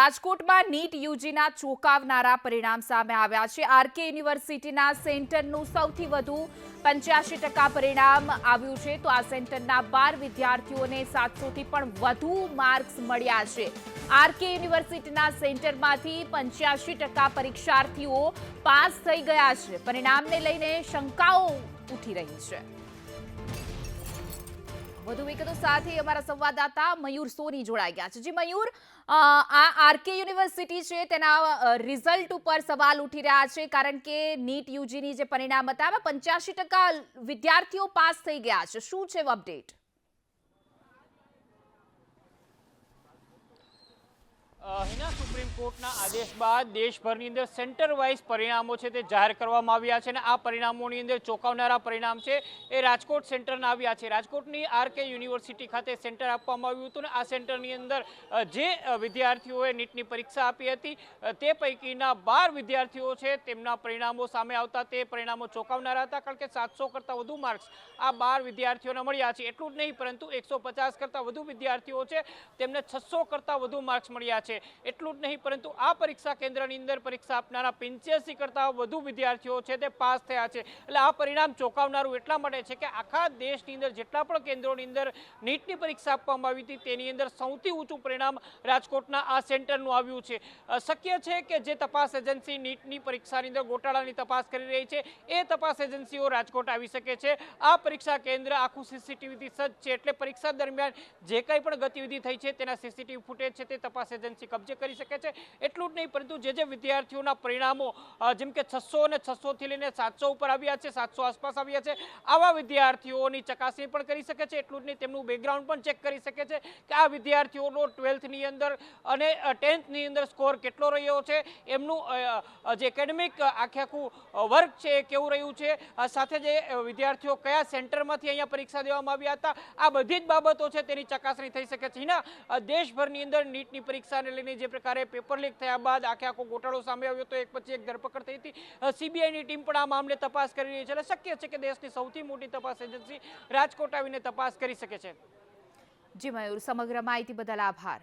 રાજકોટમાં નીટ યુજીના ચોંકાવનારા પરિણામ સામે આવ્યા છે. આરકે યુનિવર્સિટીના સેન્ટરનું સૌથી વધુ પંચ્યાસી ટકા પરિણામ આવ્યું છે. તો આ સેન્ટરના બાર વિદ્યાર્થીઓને સાતસોથી પણ વધુ માર્ક્સ મળ્યા છે. આરકે યુનિવર્સિટીના સેન્ટરમાંથી પંચ્યાસી ટકા પરીક્ષાર્થીઓ પાસ થઈ ગયા છે. પરિણામને લઈને શંકાઓ ઉઠી રહી છે. વધુ વિગતો સાથે અમારા સંવાદદાતા મયુર સોની જોડાઈ ગયા છે. જી મયુર આ આરકે યુનિવર્સિટી છે, તેના રિઝલ્ટ ઉપર સવાલ ઉઠી રહ્યા છે, કારણ કે નીટ યુજીની જે પરિણામ હતા, એમાં પંચ્યાસી વિદ્યાર્થીઓ પાસ થઈ ગયા છે. શું છે અપડેટ હિના કોર્ટના આદેશ બાદ દેશભરની અંદર સેન્ટર વાઇઝ પરિણામો છે તે જાહેર કરવામાં આવ્યા છે અને આ પરિણામોની અંદર ચોંકાવનારા પરિણામ છે એ રાજકોટ સેન્ટરના આવ્યા છે. રાજકોટની આરકે યુનિવર્સિટી ખાતે સેન્ટર આપવામાં આવ્યું હતું અને આ સેન્ટરની અંદર જે વિદ્યાર્થીઓએ નીટની પરીક્ષા આપી હતી તે પૈકીના બાર વિદ્યાર્થીઓ છે તેમના પરિણામો સામે આવતા, તે પરિણામો ચોંકાવનારા હતા કારણ કે સાતસો કરતાં વધુ માર્ક્સ આ બાર વિદ્યાર્થીઓને મળ્યા છે. એટલું જ નહીં, પરંતુ એકસો કરતાં વધુ વિદ્યાર્થીઓ છે તેમને છસો કરતાં વધુ માર્ક્સ મળ્યા છે. એટલું જ નહીં પરંતુ આ પરીક્ષા કેન્દ્રની અંદર પરીક્ષા આપનારા પંચ્યાસી કરતાં વધુ વિદ્યાર્થીઓ છે તે પાસ થયા છે. એટલે આ પરિણામ ચોંકાવનારું એટલા માટે છે કે આખા દેશની અંદર જેટલા પણ કેન્દ્રોની અંદર નીટની પરીક્ષા આપવામાં આવી હતી તેની અંદર સૌથી ઊંચું પરિણામ રાજકોટના આ સેન્ટરનું આવ્યું છે. શક્ય છે કે જે તપાસ એજન્સી નીટની પરીક્ષાની અંદર ગોટાળાની તપાસ કરી રહી છે, એ તપાસ એજન્સીઓ રાજકોટ આવી શકે છે. આ પરીક્ષા કેન્દ્ર આખું સીસીટીવીથી સજ્જ છે એટલે પરીક્ષા દરમિયાન જે કંઈ પણ ગતિવિધિ થઈ છે તેના સીસીટીવી ફૂટેજ છે તે તપાસ એજન્સી કબજે કરી શકે છે. એટલું જ નહીં, પરંતુ જે જે વિદ્યાર્થીઓના પરિણામો જેમ કે છસો અને છસોથી લઈને સાતસો ઉપર આવ્યા છે, સાતસો આસપાસ આવ્યા છે, આવા વિદ્યાર્થીઓની ચકાસણી પણ કરી શકે છે, એટલું જ નહીં, તેમનું બેકગ્રાઉન્ડ પણ ચેક કરી શકે છે કે આ વિદ્યાર્થીઓનો ટ્વેલ્થની અંદર અને ટેન્થની અંદર સ્કોર કેટલો રહ્યો છે, એમનું જે એકેડેમિક આખે આખું વર્ક છે એ કેવું રહ્યું છે સાથે જે વિદ્યાર્થીઓ કયા સેન્ટરમાંથી અહીંયા પરીક્ષા દેવામાં આવ્યા હતા, આ બધી જ બાબતો છે તેની ચકાસણી થઈ શકે છે. હિના દેશભરની અંદર નીટની પરીક્ષાને લઈને જે પ્રકારે પેપર લીક થયા બાદ આખે આખો ગોટાળો સામે આવ્યો તો એક પછી એક ધરપકડ થઈ હતી. સીબીઆઈની ટીમ પણ આ મામલે તપાસ કરી રહી છે એટલે શક્ય છે કે દેશની સૌથી મોટી તપાસ એજન્સી રાજકોટ આવીને તપાસ કરી શકે છે. જી મયુર, સમગ્ર માહિતી બદલ આભાર.